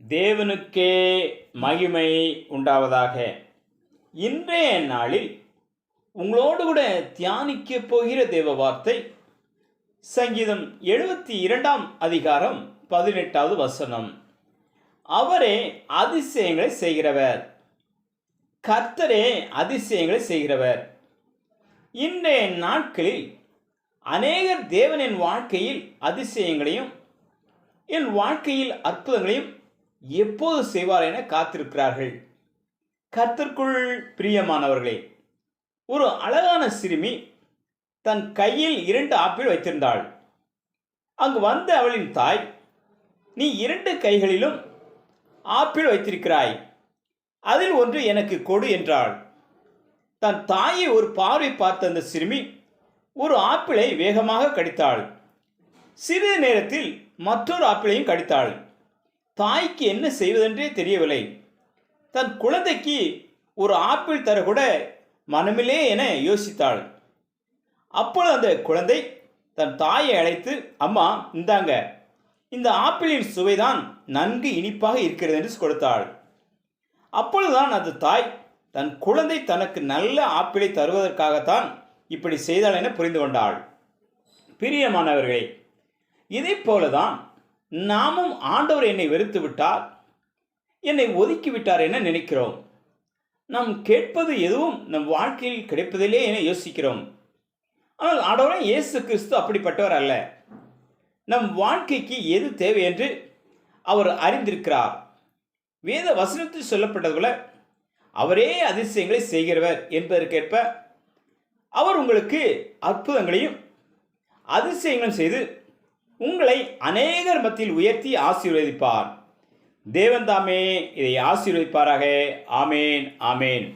தேவனுக்கே மகிமை உண்டாவதாக. இன்றைய நாளில் உங்களோடு கூட தியானிக்க போகிற தேவ வார்த்தை சங்கீதம் எழுபத்தி இரண்டாம் அதிகாரம் பதினெட்டாவது வசனம். அவரே அதிசயங்களை செய்கிறவர். கர்த்தரே அதிசயங்களை செய்கிறவர். இன்றைய நாட்களில் அநேகர் தேவனின் வாழ்க்கையில் அதிசயங்களையும் என் வாழ்க்கையில் அற்புதங்களையும் எப்போது செய்வார் என காத்திருக்கிறார்கள்? கத்திற்குள் பிரியமானவர்களே ஒரு அழகான சிறுமி தன் கையில் இரண்டு ஆப்பிள் வைத்திருந்தாள். அங்கு வந்த அவளின் தாய் நீ இரண்டு கைகளிலும் ஆப்பிள் வைத்திருக்கிறாய் அதில் ஒன்று எனக்கு கொடு என்றாள். தன் தாயை ஒரு பார்வை பார்த்த அந்த சிறுமி ஒரு ஆப்பிளை வேகமாக கடித்தாள். சிறிது நேரத்தில் மற்றொரு ஆப்பிளையும் கடித்தாள். தாய்க்கு என்ன செய்வதென்றே தெரியவில்லை. தன் குழந்தைக்கு ஒரு ஆப்பிள் தரக்கூட மனமில்லே என யோசித்தாள். அப்பொழுது அந்த குழந்தை தன் தாயை அழைத்து அம்மா இந்தாங்க. இந்த ஆப்பிளின் சுவைதான் நன்கு இனிப்பாக இருக்கிறது என்று கொடுத்தாள். அப்பொழுதுதான் அந்த தாய் தன் குழந்தை தனக்கு நல்ல ஆப்பிளை தருவதற்காகத்தான் இப்படி செய்தாள் என புரிந்து கொண்டாள். பிரியமானவர்களே இதைப் போலதான் நாமும் ஆண்டவர் என்னை வெறுத்து விட்டார் என்னை ஒதுக்கி விட்டார் என நினைக்கிறோம். நாம் கேட்பது எதுவும் நம் வாழ்க்கையில் கிடைப்பதில்லே என யோசிக்கிறோம். ஆனால் ஆண்டவரே இயேசு கிறிஸ்து அப்படிப்பட்டவர் அல்ல. நம் வாழ்க்கைக்கு எது தேவை என்று அவர் அறிந்திருக்கிறார். வேத வசனத்தில் சொல்லப்பட்டது போல அவரே அதிசயங்களை செய்கிறவர் என்பதற்கேற்ப அவர் உங்களுக்கு அற்புதங்களையும் அதிசயங்களும் செய்து உங்களை அநேகர் மத்தியில் உயர்த்தி ஆசீர்வதிப்பார். தேவன் தாமே இதை ஆசீர்வதிப்பாராக. ஆமேன் ஆமேன்.